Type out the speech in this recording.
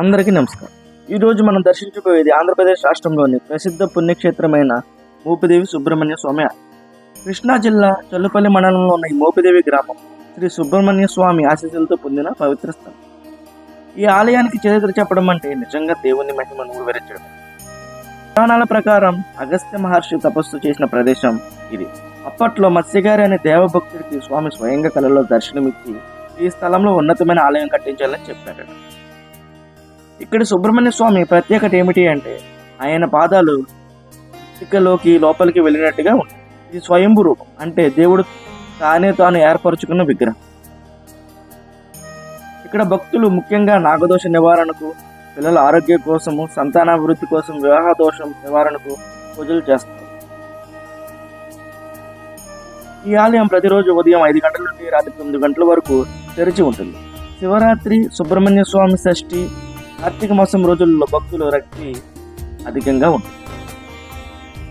అందరికీ నమస్కారం. ఈరోజు మనం దర్శించబోయేది ఆంధ్రప్రదేశ్ రాష్ట్రంలోని ప్రసిద్ధ పుణ్యక్షేత్రమైన మోపిదేవి సుబ్రహ్మణ్య స్వామి కృష్ణా జిల్లా చల్లుపల్లి మండలంలో ఉన్న ఈ మోపిదేవి గ్రామం శ్రీ సుబ్రహ్మణ్య స్వామి ఆశీస్సులతో పొందిన పవిత్ర స్థలం. ఈ ఆలయానికి చరిత్ర చెప్పడం అంటే నిజంగా దేవుని మహిమను వివరించడం పురాణాల ప్రకారం అగస్త్య మహర్షి తపస్సు చేసిన ప్రదేశం ఇది. అప్పట్లో మత్స్యగారి అనే దేవభక్తుడికి స్వామి స్వయంగా కలలో దర్శనమిచ్చి ఈ స్థలంలో ఉన్నతమైన ఆలయం కట్టించాలని చెప్పారట. ఇక్కడ సుబ్రహ్మణ్య స్వామి ప్రత్యేకత ఏమిటి అంటే ఆయన పాదాలు ఇక్కలోకి లోపలికి వెళ్ళినట్టుగా ఉంది ఇది స్వయంభూ రూపం. అంటే దేవుడు తానే తాను ఏర్పరచుకున్న విగ్రహం. ఇక్కడ భక్తులు ముఖ్యంగా నాగదోష నివారణకు పిల్లల ఆరోగ్యం కోసము సంతానాభివృద్ధి కోసం వివాహ దోషం నివారణకు పూజలు చేస్తారు. ఈ ఆలయం ప్రతిరోజు ఉదయం ఐదు గంటల నుండి రాత్రి తొమ్మిది గంటల వరకు తెరిచి ఉంటుంది. శివరాత్రి సుబ్రహ్మణ్య స్వామి షష్ఠి కార్తీక మాసం రోజుల్లో భక్తుల రక్తి అధికంగా ఉంటుంది.